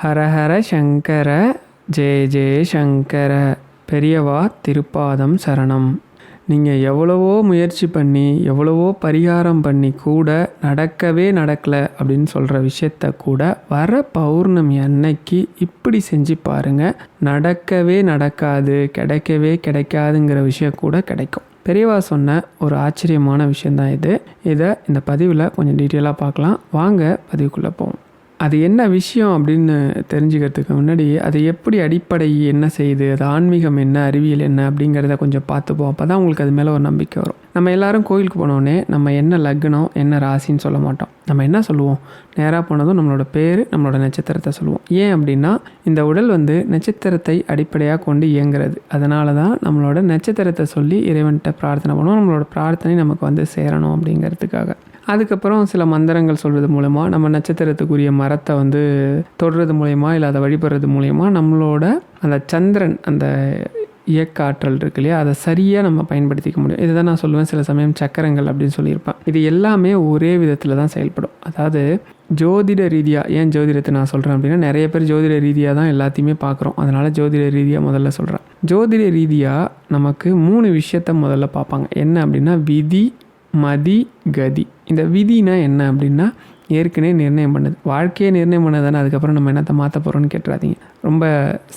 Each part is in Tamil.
ஹரஹர சங்கர ஜெய ஜெய சங்கர பெரியவா திருப்பாதம் சரணம். நீங்கள் எவ்வளவோ முயற்சி பண்ணி எவ்வளவோ பரிகாரம் பண்ணி கூட நடக்கவே நடக்கலை அப்படின்னு சொல்கிற விஷயத்த கூட வர பௌர்ணமி அன்னைக்கு இப்படி செஞ்சு பாருங்கள் நடக்கவே நடக்காது கிடைக்கவே கிடைக்காதுங்கிற விஷயம் கூட கிடைக்கும். பெரியவா சொன்ன ஒரு ஆச்சரியமான விஷயந்தான் இது. இதை இந்த பதிவில் கொஞ்சம் டீட்டெயிலாக பார்க்கலாம். வாங்க பதிவுக்குள்ளே போவோம். அது என்ன விஷயம் அப்படின்னு தெரிஞ்சுக்கிறதுக்கு முன்னாடி அது எப்படி அடிப்படை என்ன செய்யுது அது ஆன்மீகம் என்ன அறிவியல் என்ன அப்படிங்கிறத கொஞ்சம் பார்த்துப்போம். அப்போ தான் உங்களுக்கு அது மேலே ஒரு நம்பிக்கை வரும். நம்ம எல்லாரும் கோயிலுக்கு போனோடனே நம்ம என்ன லக்னம் என்ன ராசின்னு சொல்ல மாட்டோம். நம்ம என்ன சொல்லுவோம்? நேராக போனதும் நம்மளோட பேர் நம்மளோட நட்சத்திரத்தை சொல்லுவோம். ஏன் அப்படின்னா இந்த உடல் வந்து நட்சத்திரத்தை அடிப்படையாக கொண்டு இயங்குறது. அதனால தான் நம்மளோட நட்சத்திரத்தை சொல்லி இறைவன்கிட்ட பிரார்த்தனை பண்ணுவோம். நம்மளோட பிரார்த்தனை நமக்கு வந்து சேரணும் அப்படிங்கிறதுக்காக. அதுக்கப்புறம் சில மந்திரங்கள் சொல்கிறது மூலமாக நம்ம நட்சத்திரத்துக்குரிய மரத்தை வந்து தொடுறது மூலயமா இல்லை அதை வழிபடுறது மூலயமா நம்மளோட அந்த சந்திரன் அந்த இயக்க ஆற்றல் இருக்கு இல்லையா? அதை சரியாக நம்ம பயன்படுத்திக்க முடியும். இதை தான் நான் சொல்லுவேன். சில சமயம் சக்கரங்கள் அப்படின்னு சொல்லியிருப்பேன். இது எல்லாமே ஒரே விதத்தில் தான் செயல்படும். அதாவது ஜோதிட ரீதியாக ஏன் ஜோதிடத்தை நான் சொல்கிறேன் அப்படின்னா நிறைய பேர் ஜோதிட ரீதியாக தான் எல்லாத்தையுமே பார்க்குறோம். அதனால் ஜோதிட ரீதியாக முதல்ல சொல்கிறேன் ஜோதிட ரீதியாக நமக்கு மூணு விஷயத்த முதல்ல பார்ப்பாங்க. என்ன அப்படின்னா விதி மதி கதி. இந்த விதினா என்ன அப்படின்னா ஏற்கனவே நிர்ணயம் பண்ணது. வாழ்க்கையை நிர்ணயம் பண்ணது தானே அதுக்கப்புறம் நம்ம என்னத்தை மாற்ற போகிறோம்னு கேட்டுறாதீங்க. ரொம்ப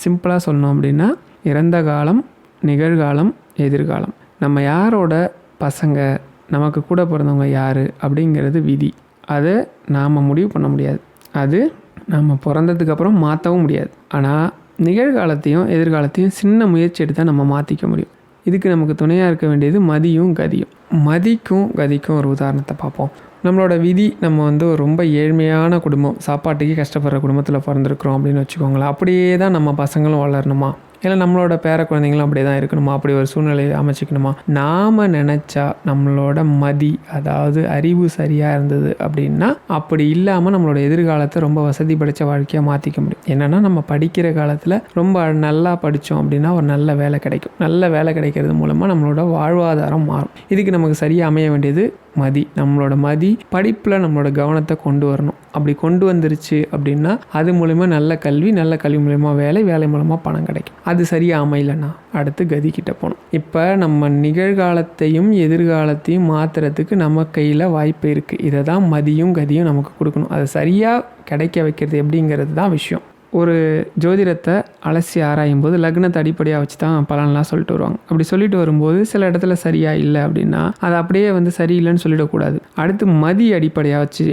சிம்பிளாக சொல்லணும் அப்படின்னா இறந்த காலம் நிகழ்காலம் எதிர்காலம். நம்ம யாரோட பசங்க நமக்கு கூட பிறந்தவங்க யார் அப்படிங்கிறது விதி. அதை நாம் முடிவு பண்ண முடியாது. அது நம்ம பிறந்ததுக்கப்புறம் மாற்றவும் முடியாது. ஆனால் நிகழ்காலத்தையும் எதிர்காலத்தையும் சின்ன முயற்சி எடுத்தால் நம்ம மாற்றிக்க முடியும். இதுக்கு நமக்கு துணையாக இருக்க வேண்டியது மதியும் கதியும். மதிக்கும் கதிக்கும் ஒரு உதாரணத்தை பார்ப்போம். நம்மளோட விதி நம்ம வந்து ரொம்ப ஏழ்மையான குடும்பம் சாப்பாட்டுக்கு கஷ்டப்படுற குடும்பத்தில் பிறந்திருக்கிறோம் அப்படின்னு வச்சுக்கோங்களேன். அப்படியே தான் நம்ம பசங்களும் வளரணுமா? இல்லை நம்மளோட பேர குழந்தைங்களும் அப்படியே தான் இருக்கணுமா? அப்படி ஒரு சூழ்நிலையை அமைச்சிக்கணுமா? நாம் நினச்சா நம்மளோட மதி அதாவது அறிவு சரியாக இருந்தது அப்படின்னா அப்படி இல்லாமல் நம்மளோட எதிர்காலத்தை ரொம்ப வசதி படைத்த வாழ்க்கையாக மாற்றிக்க முடியும். என்னென்னா நம்ம படிக்கிற காலத்தில் ரொம்ப நல்லா படித்தோம் அப்படின்னா ஒரு நல்ல வேலை கிடைக்கும். நல்ல வேலை கிடைக்கிறது மூலமாக நம்மளோட வாழ்வாதாரம் மாறும். இதுக்கு நமக்கு சரியாக அமைய வேண்டியது மதி நம்மளோட மதி படிப்பில் நம்மளோட கவனத்தை கொண்டு வரணும். அப்படி கொண்டு வந்துருச்சு அப்படின்னா அது மூலிமா நல்ல கல்வி நல்ல கல்வி மூலிமா வேலை வேலை மூலமாக பணம் கிடைக்கும். அது சரியாக அமையலைன்னா அடுத்து கதி கிட்ட போகணும். இப்போ நம்ம நிகழ்காலத்தையும் எதிர்காலத்தையும் மாற்றுறதுக்கு நம்ம கையில் வாய்ப்பு இருக்குது இதை தான் மதியும் கதியும் நமக்கு கொடுக்கணும். அதை சரியாக கிடைக்க வைக்கிறது எப்படிங்கிறது தான் விஷயம். ஒரு ஜோதிடத்தை அலசி ஆராயும் போது லக்னத்தை அடிப்படையாக வச்சு தான் பலன்லாம் சொல்லிட்டு வருவாங்க. அப்படி சொல்லிட்டு வரும்போது சில இடத்துல சரியாக இல்லை அப்படின்னா அது அப்படியே வந்து சரியில்லைன்னு சொல்லிடக்கூடாது. அடுத்து மதி அடிப்படையாக வச்சு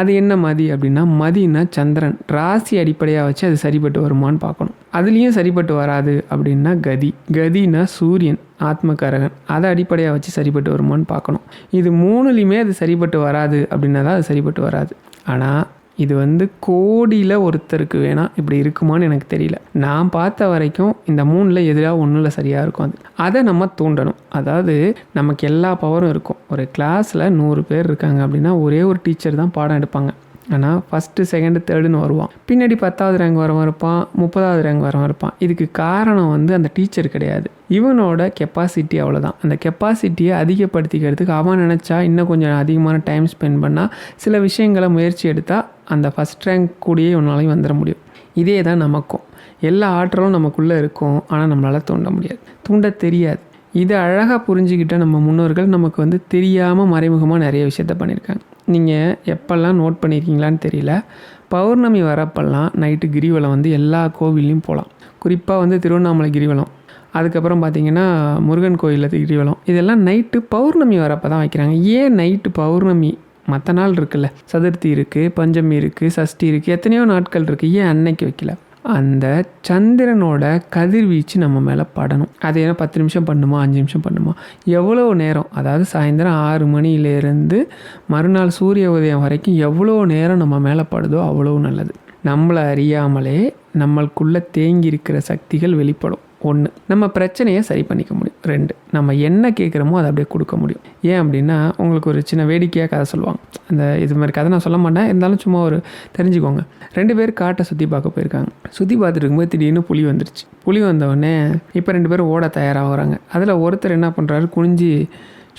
அது என்ன மதி அப்படின்னா மதினா சந்திரன். ராசி அடிப்படையாக வச்சு அது சரிப்பட்டு வருமான்னு பார்க்கணும். அதுலேயும் சரிப்பட்டு வராது அப்படின்னா கதி. கதினா சூரியன் ஆத்மகாரகன். அதை அடிப்படையாக வச்சு சரிப்பட்டு வருமான்னு பார்க்கணும். இது மூணுலேயுமே அது சரிப்பட்டு வராது அப்படின்னா தான் அது சரிப்பட்டு வராது. ஆனால் இது வந்து கோடியில் ஒருத்தருக்கு வேணால் இப்படி இருக்குமான்னு எனக்கு தெரியல. நான் பார்த்த வரைக்கும் இந்த மூணில் எதிராக ஒன்றில் சரியாக இருக்கும் அது. அதை நம்ம தூண்டணும். அதாவது நமக்கு எல்லா பவரும் இருக்கும். ஒரு கிளாஸில் நூறு பேர் இருக்காங்க அப்படின்னா ஒரே ஒரு டீச்சர் தான் பாடம் எடுப்பாங்க. ஆனால் ஃபஸ்ட்டு செகண்டு தேர்டுன்னு வருவான். பின்னாடி பத்தாவது ரேங்க் வரவன் இருப்பான் முப்பதாவது ரேங்க் வரவன் இருப்பான். இதுக்கு காரணம் வந்து அந்த டீச்சர் கிடையாது. இவனோட கெப்பாசிட்டி அவ்வளோதான் அந்த கெப்பாசிட்டியை அதிகப்படுத்திக்கிறதுக்கு அவன் நினச்சா இன்னும் கொஞ்சம் அதிகமான டைம் ஸ்பெண்ட் பண்ணால் சில விஷயங்களை முயற்சி எடுத்தால் அந்த ஃபஸ்ட் ரேங்க் கூடயே இவனாலையும் வந்துட முடியும். இதே தான் நமக்கும். எல்லா ஆற்றலும் நமக்குள்ளே இருக்கும். ஆனால் நம்மளால் தூண்ட முடியாது. தூண்ட தெரியாது. இதை அழகாக புரிஞ்சுக்கிட்ட நம்ம முன்னோர்கள் நமக்கு வந்து தெரியாமல் மறைமுகமாக நிறைய விஷயத்த பண்ணியிருக்காங்க. நீங்கள் எப்போல்லாம் நோட் பண்ணியிருக்கீங்களான்னு தெரியல. பௌர்ணமி வரப்பெல்லாம் நைட்டு கிரிவலம் வந்து எல்லா கோவில்லையும் போகலாம் குறிப்பாக வந்து திருவண்ணாமலை கிரிவலம். அதுக்கப்புறம் பார்த்திங்கன்னா முருகன் கோயிலில் கிரிவலம். இதெல்லாம் நைட்டு பௌர்ணமி வரப்போ தான் வைக்கிறாங்க. ஏன் நைட்டு பௌர்ணமி மற்ற நாள் இருக்குல்ல. சதுர்த்தி இருக்குது பஞ்சமி இருக்குது சஷ்டி இருக்குது எத்தனையோ நாட்கள் இருக்குது ஏன் அன்னைக்கு வைக்கல? அந்த சந்திரனோட கதிர்வீச்சு நம்ம மேலே படணும். அது ஏன்னா பத்து நிமிஷம் பண்ணுமா அஞ்சு நிமிஷம் பண்ணுமா? எவ்வளோ நேரம் அதாவது சாயந்தரம் ஆறு மணியிலேருந்து மறுநாள் சூரிய உதயம் வரைக்கும் எவ்வளோ நேரம் நம்ம மேலே படுதோ அவ்வளோ நல்லது. நம்மளை அறியாமலே நம்மளுக்குள்ளே தேங்கி இருக்கிற சக்திகள் வெளிப்படும். ஒன்று நம்ம பிரச்சனையை சரி பண்ணிக்க முடியும். ரெண்டு நம்ம என்ன கேட்குறோமோ அதை அப்படியே கொடுக்க முடியும். ஏன் அப்படின்னா உங்களுக்கு ஒரு சின்ன வேடிக்கையாக கதை சொல்லுவாங்க. அந்த இது மாதிரி கதை நான் சொல்ல மாட்டேன். இருந்தாலும் சும்மா ஒரு தெரிஞ்சுக்கோங்க. ரெண்டு பேர் காட்டை சுற்றி பார்க்க போயிருக்காங்க. சுற்றி பார்த்துட்டு இருக்கும்போது திடீர்னு புளி வந்துருச்சு. புளி வந்தவுடனே இப்போ ரெண்டு பேரும் ஓட தயாராகிறாங்க அதில் ஒருத்தர் என்ன பண்ணுறாரு குனிஞ்சு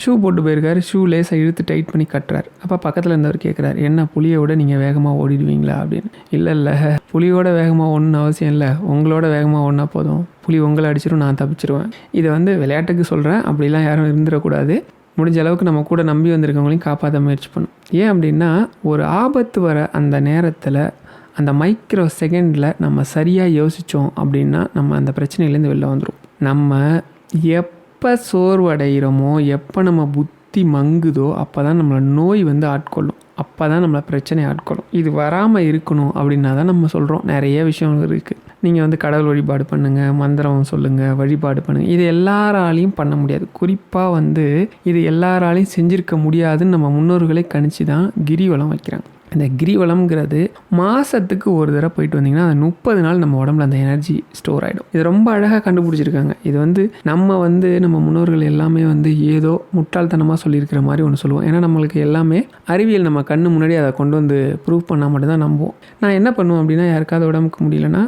ஷூ போட்டு போயிருக்காரு. ஷூ லேசாக இழுத்து டைட் பண்ணி கட்டுறாரு. அப்போ பக்கத்தில் இருந்தவர் கேட்குறாரு என்ன புளியை விட நீங்கள் வேகமாக ஓடிடுவீங்களா? அப்படின்னு. இல்லை இல்லை. புளியோட வேகமாக ஒன்றும் அவசியம் இல்லை. உங்களோட வேகமாக ஒன்றா போதும். புலி உங்களை அடிச்சிடும் நான் தப்பிச்சிருவேன். இதை வந்து விளையாட்டுக்கு சொல்கிறேன் அப்படிலாம் யாரும் இருந்துடக்கூடாது. முடிஞ்ச அளவுக்கு நம்ம கூட நம்பி வந்திருக்கவங்களையும் காப்பாற்ற முயற்சி பண்ணும். ஏன் அப்படின்னா ஒரு ஆபத்து வர அந்த நேரத்தில் அந்த மைக்ரோ செகண்டில் நம்ம சரியாக யோசித்தோம் அப்படின்னா நம்ம அந்த பிரச்சனையிலேருந்து வெளில வந்துடும் நம்ம எப்போ சோர்வடைகிறோமோ எப்போ நம்ம புத்தி மங்குதோ அப்போ தான் நம்மளை நோய் வந்து ஆட்கொள்ளும். அப்போ தான் நம்மளை பிரச்சனை ஆட்கொள்ளும். இது வராமல் இருக்கணும் அப்படின்னா தான் நம்ம சொல்கிறோம் நிறைய விஷயங்கள் இருக்குது நீங்கள் வந்து கடவுள் வழிபாடு பண்ணுங்கள் மந்திரம் சொல்லுங்கள் வழிபாடு பண்ணுங்கள் இது எல்லாராலையும் பண்ண முடியாது. குறிப்பாக வந்து இது எல்லாராலையும் செஞ்சுருக்க முடியாதுன்னு நம்ம முன்னோர்களை கணிச்சு தான் கிரிவலம் வைக்கிறாங்க. இந்த கிரிவலம்ங்கிறது மாதத்துக்கு ஒரு தடவை போயிட்டு வந்தீங்கன்னா அந்த முப்பது நாள் நம்ம உடம்புல அந்த எனர்ஜி ஸ்டோர் ஆகிடும் இது ரொம்ப அழகாக கண்டுபிடிச்சிருக்காங்க. இது வந்து நம்ம வந்து நம்ம முன்னோர்கள் எல்லாமே வந்து ஏதோ முட்டாள்தனமாக சொல்லியிருக்கிற மாதிரி ஒன்று சொல்லுவோம். ஏன்னா நம்மளுக்கு எல்லாமே அறிவியல் நம்ம கண்ணு முன்னாடி அதை கொண்டு வந்து ப்ரூவ் பண்ணால் மட்டும்தான் நம்புவோம். நான் என்ன பண்ணுவோம் அப்படின்னா யாருக்காவது உடம்புக்கு முடியலன்னா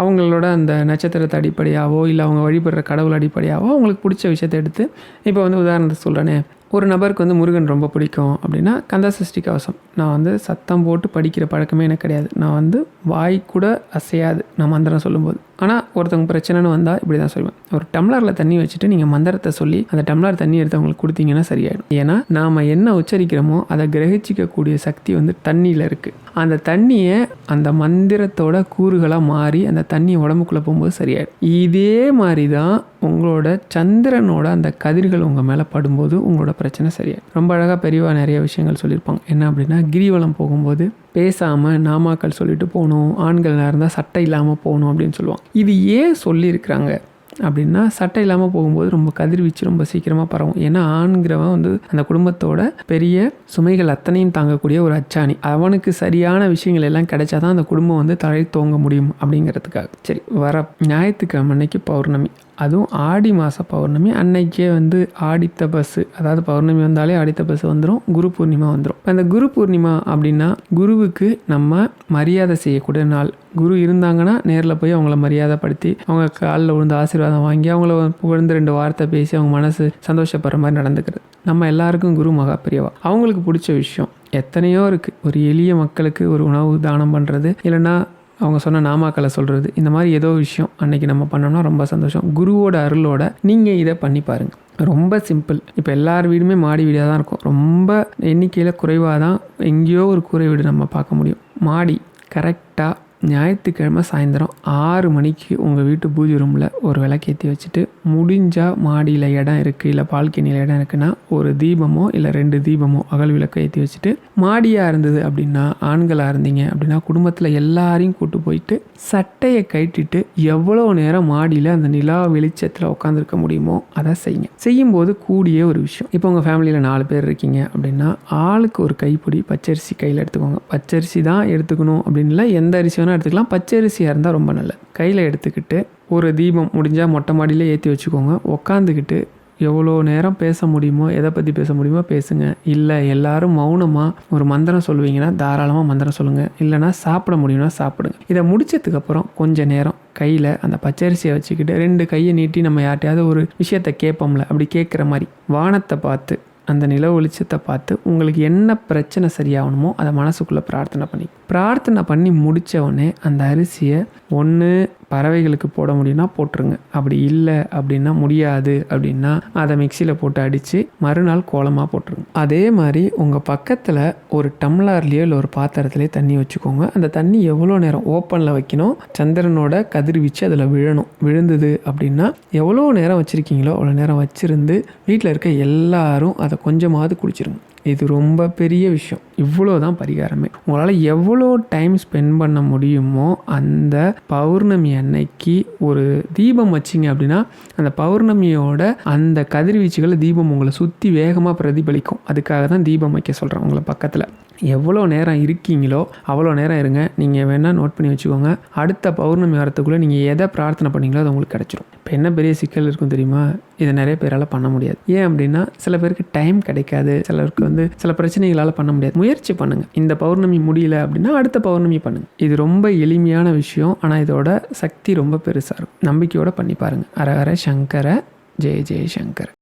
அவங்களோட அந்த நட்சத்திரத்தை அடிப்படையாவோ இல்லை அவங்க வழிபடுற கடவுள் அடிப்படையாவோ அவங்களுக்கு பிடிச்ச விஷயத்தை எடுத்து இப்போ வந்து உதாரணத்தை சொல்கிறேனே ஒரு நபருக்கு வந்து முருகன் ரொம்ப பிடிக்கும் அப்படின்னா கந்த சஷ்டி கவசம். நான் வந்து சத்தம் போட்டு படிக்கிற பழக்கமே எனக்கு கிடையாது. நான் வந்து வாய் கூட அசையாது நான் மந்திரம் சொல்லும்போது. ஆனால் ஒருத்தவங்க பிரச்சனைன்னு வந்தால் இப்படி தான் சொல்லுவேன். ஒரு டம்ளரில் தண்ணி வச்சுட்டு நீங்கள் மந்திரத்தை சொல்லி அந்த டம்ளர் தண்ணி எடுத்து அவங்களுக்கு கொடுத்தீங்கன்னா சரியாயிடும். ஏன்னா நாம் என்ன உச்சரிக்கிறோமோ அதை கிரகிச்சிக்கக்கூடிய சக்தி வந்து தண்ணியில் இருக்குது அந்த தண்ணியை அந்த மந்திரத்தோட கூறுகளாக மாறி அந்த தண்ணி உடம்புக்குள்ளே போகும்போது சரியாயிடும். இதே மாதிரி தான் உங்களோட சந்திரனோட அந்த கதிர்கள் உங்கள் மேலே படும்போது உங்களோட பிரச்சனை சரியாயிடும். ரொம்ப அழகாக பெரியவா நிறைய விஷயங்கள் சொல்லியிருப்பாங்க. என்ன அப்படின்னா கிரிவலம் போகும்போது பேசாமல் நாமாக்கள் சொல்லிட்டு போகணும் ஆண்களாக இருந்தால் சட்டை இல்லாமல் போகணும் அப்படின்னு சொல்லுவாங்க. இது ஏன் சொல்லியிருக்கிறாங்க? அப்படின்னா சட்டை இல்லாமல் போகும்போது ரொம்ப கதிர்வீச்சு ரொம்ப சீக்கிரமாக பரவும். ஏன்னா ஆண்கிறவன் வந்து அந்த குடும்பத்தோட பெரிய சுமைகள் அத்தனையும் தாங்கக்கூடிய ஒரு அச்சாணி. அவனுக்கு சரியான விஷயங்கள் எல்லாம் கிடைச்சாதான் அந்த குடும்பம் வந்து தலை தோங்க முடியும் அப்படிங்கிறதுக்காக. சரி வர ஞாயிற்றுக்கிழமை அன்னைக்கு பௌர்ணமி. அதுவும் ஆடி மாத பௌர்ணமி அன்னைக்கே வந்து ஆடித்த பஸ்ஸு அதாவது பௌர்ணமி வந்தாலே ஆடித்த பஸ் வந்துடும் குரு பூர்ணிமா வந்துடும் இப்போ அந்த குரு பூர்ணிமா அப்படின்னா குருவுக்கு நம்ம மரியாதை செய்யக்கூடிய நாள். குரு இருந்தாங்கன்னா நேரில் போய் அவங்கள மரியாதைப்படுத்தி அவங்க காலில் விழுந்து ஆசீர்வாதம் வாங்கி அவங்கள புகழ்ந்து ரெண்டு வார்த்தை பேசி அவங்க மனசு சந்தோஷப்படுற மாதிரி நடந்துக்கிறது. நம்ம எல்லாருக்கும் குரு மகா அவங்களுக்கு பிடிச்ச விஷயம் எத்தனையோ இருக்குது ஒரு எளிய மக்களுக்கு ஒரு உணவு தானம் பண்ணுறது இல்லைன்னா அவங்க சொன்ன நாமாக்களை சொல்கிறது இந்த மாதிரி ஏதோ விஷயம் அன்னைக்கு நம்ம பண்ணோம்னா ரொம்ப சந்தோஷம். குருவோட அருளோட நீங்கள் இதை பண்ணி பாருங்கள் ரொம்ப சிம்பிள். இப்போ எல்லார் வீடுமே மாடி வீடாக தான் இருக்கும். ரொம்ப எண்ணிக்கையில் குறைவாக தான் எங்கேயோ ஒரு கூரை வீடு நம்ம பார்க்க முடியும். மாடி கரெக்டாக ஞாயிற்றுக்கிழமை சாயந்தரம் ஆறு மணிக்கு உங்கள் வீட்டு பூஜை ரூமில் ஒரு விளக்கேற்றி வச்சுட்டு முடிஞ்சால் மாடியில் இடம் இருக்குது இல்லை பால்கனியில் இடம் இருக்குன்னா ஒரு தீபமோ இல்லை ரெண்டு தீபமோ அகல் விளக்கை ஏற்றி வச்சுட்டு மாடியாக இருந்தது அப்படின்னா ஆண்களாக இருந்தீங்க அப்படின்னா குடும்பத்தில் எல்லாரையும் கூட்டு போயிட்டு சட்டையை கட்டிட்டு எவ்வளோ நேரம் மாடியில் அந்த நிலா வெளிச்சத்தில் உட்காந்துருக்க முடியுமோ அதை செய்யுங்க. செய்யும்போது கூடிய ஒரு விஷயம். இப்போ உங்கள் ஃபேமிலியில் நாலு பேர் இருக்கீங்க அப்படின்னா ஆளுக்கு ஒரு கைப்பிடி பச்சரிசி கையில் எடுத்துக்கோங்க. பச்சரிசி தான் எடுத்துக்கணும் அப்படின்ல எந்த அரிசி வேணால் எடுத்துக்கலாம். பச்சரிசியாக இருந்தால் ரொம்ப நல்லது கையில் எடுத்துக்கிட்டு ஒரு தீபம் முடிஞ்சால் மொட்டை மாடியிலே ஏற்றி வச்சுக்கோங்க. உட்காந்துக்கிட்டு எவ்வளோ நேரம் பேச முடியுமோ எதை பற்றி பேச முடியுமோ பேசுங்க. இல்லை எல்லாரும் மௌனமாக ஒரு மந்திரம் சொல்லுவீங்கன்னா தாராளமாக மந்திரம் சொல்லுங்கள் இல்லைனா சாப்பிட முடியும்னா சாப்பிடுங்க. இதை முடிச்சதுக்கப்புறம் கொஞ்ச நேரம் கையில் அந்த பச்சரிசியை வச்சுக்கிட்டு ரெண்டு கையை நீட்டி நம்ம யார்ட்டையாவது ஒரு விஷயத்த கேட்போம்ல அப்படி கேட்குற மாதிரி வானத்தை பார்த்து அந்த நில வெளிச்சத்தை பார்த்து உங்களுக்கு என்ன பிரச்சனை சரியாகணுமோ அதை மனசுக்குள்ளே பிரார்த்தனை பண்ணி பிரார்த்தனை பண்ணி முடித்தவொடனே உடனே அந்த அரிசியை ஒன்று பறவைகளுக்கு போட முடியும்னா போட்டுருங்க. அப்படி இல்லை அப்படின்னா முடியாது அப்படின்னா அதை மிக்சியில் போட்டு அடித்து மறுநாள் கோலமாக போட்டுருங்க. அதே மாதிரி உங்கள் பக்கத்தில் ஒரு டம்ளர்லேயோ இல்லை ஒரு பாத்திரத்துலேயே தண்ணி வச்சுக்கோங்க. அந்த தண்ணி எவ்வளோ நேரம் ஓப்பனில் வைக்கணும்? சந்திரனோட கதிர்வீச்சு அதில் விழணும். விழுந்தது அப்படின்னா எவ்வளோ நேரம் வச்சுருக்கீங்களோ அவ்வளோ நேரம் வச்சுருந்து வீட்டில் இருக்க எல்லாரும் அதை கொஞ்சமாவது குடிச்சிருங்க. இது ரொம்ப பெரிய விஷயம். இவ்வளோ தான் பரிகாரமே. உங்களால் எவ்வளோ டைம் ஸ்பெண்ட் பண்ண முடியுமோ அந்த பௌர்ணமி அன்னைக்கு ஒரு தீபம் வச்சிங்க அப்படின்னா அந்த பௌர்ணமியோட அந்த கதிர்வீச்சுகளை தீபம் உங்களை சுற்றி வேகமாக பிரதிபலிக்கும். அதுக்காக தான் தீபம் வைக்க சொல்கிறேன் உங்களை பக்கத்தில். எவ்வளோ நேரம் இருக்கீங்களோ அவ்வளோ நேரம் இருங்க. நீங்கள் வேணால் நோட் பண்ணி வச்சுக்கோங்க. அடுத்த பௌர்ணமி வரத்துக்குள்ளே நீங்கள் எதை பிரார்த்தனை பண்ணீங்களோ அது உங்களுக்கு கிடச்சிரும். இப்போ என்ன பெரிய சிக்கல் இருக்கும் தெரியுமா? இதை நிறைய பேரால் பண்ண முடியாது. ஏன் அப்படின்னா சில பேருக்கு டைம் கிடைக்காது. சிலருக்கு வந்து சில பிரச்சனைகளால் பண்ண முடியாது. முயற்சி பண்ணுங்கள் இந்த பௌர்ணமி முடியல அப்படின்னா அடுத்த பௌர்ணமி பண்ணுங்கள் இது ரொம்ப எளிமையான விஷயம். ஆனால் இதோட சக்தி ரொம்ப பெருசாக இருக்கும். நம்பிக்கையோடு பண்ணி பாருங்கள் அரஹர சங்கர ஜெய ஜெய சங்கர்.